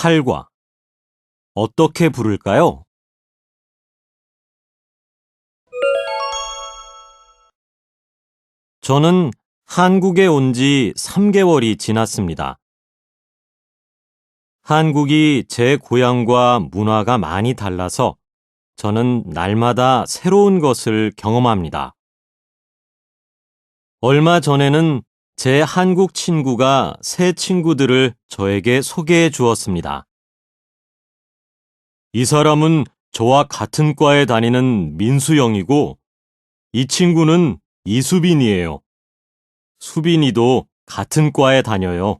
활과 어떻게 부를까요? 저는 한국에 온 지 3개월이 지났습니다. 한국이 제 고향과 문화가 많이 달라서 저는 날마다 새로운 것을 경험합니다. 얼마 전에는 제 한국 친구가 새 친구들을 저에게 소개해 주었습니다. 이 사람은 저와 같은 과에 다니는 민수영이고 이 친구는 이수빈이에요. 수빈이도 같은 과에 다녀요.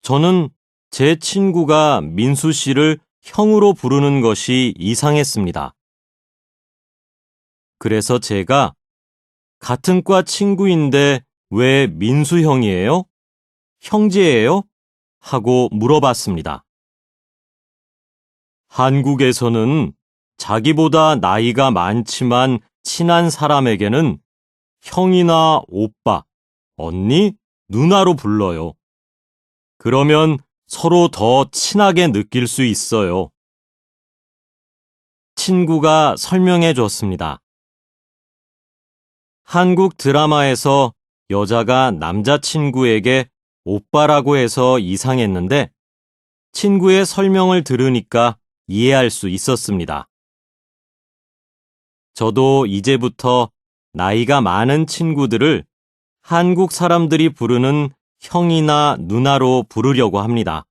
저는 제 친구가 민수 씨를 형으로 부르는 것이 이상했습니다. 그래서 제가 같은 과 친구인데 왜 민수 형이에요? 형제예요? 하고 물어봤습니다. 한국에서는 자기보다 나이가 많지만 친한 사람에게는 형이나 오빠, 언니, 누나로 불러요. 그러면 서로 더 친하게 느낄 수 있어요. 친구가 설명해 줬습니다. 한국 드라마에서 여자가 남자친구에게 오빠라고 해서 이상했는데 친구의 설명을 들으니까 이해할 수 있었습니다. 저도 이제부터 나이가 많은 친구들을 한국 사람들이 부르는 형이나 누나로 부르려고 합니다.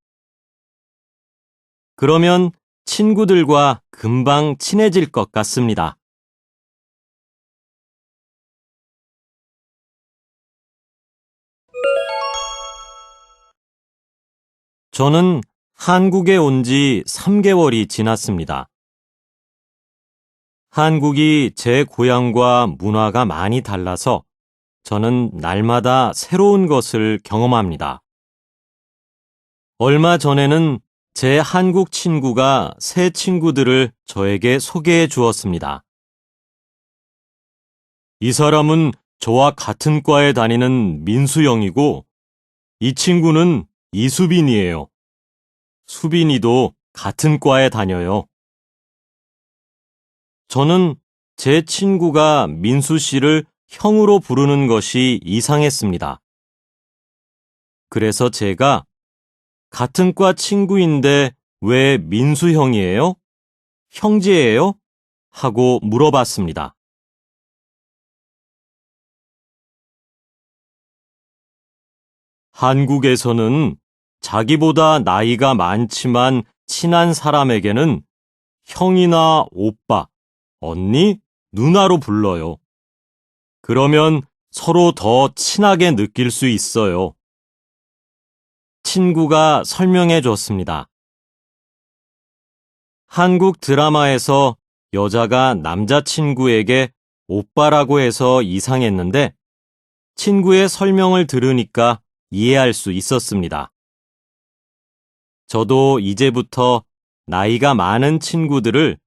그러면 친구들과 금방 친해질 것 같습니다. 저는 한국에 온 지 3개월이 지났습니다. 한국이 제 고향과 문화가 많이 달라서 저는 날마다 새로운 것을 경험합니다. 얼마 전에는 제 한국 친구가 새 친구들을 저에게 소개해 주었습니다. 이 사람은 저와 같은 과에 다니는 민수영이고 이 친구는 이수빈이에요. 수빈이도 같은 과에 다녀요. 저는 제 친구가 민수 씨를 형으로 부르는 것이 이상했습니다. 그래서 제가 같은 과 친구인데 왜 민수 형이에요? 형제예요? 하고 물어봤습니다. 한국에서는 자기보다 나이가 많지만 친한 사람에게는 형이나 오빠, 언니, 누나로 불러요. 그러면 서로 더 친하게 느낄 수 있어요. 친구가 설명해 줬습니다. 한국 드라마에서 여자가 남자친구에게 오빠라고 해서 이상했는데 친구의 설명을 들으니까 이해할 수 있었습니다. 저도 이제부터 나이가 많은 친구들을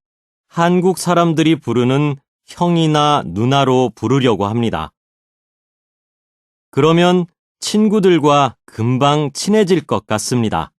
한국 사람들이 부르는 형이나 누나로 부르려고 합니다. 그러면 친구들과 금방 친해질 것 같습니다.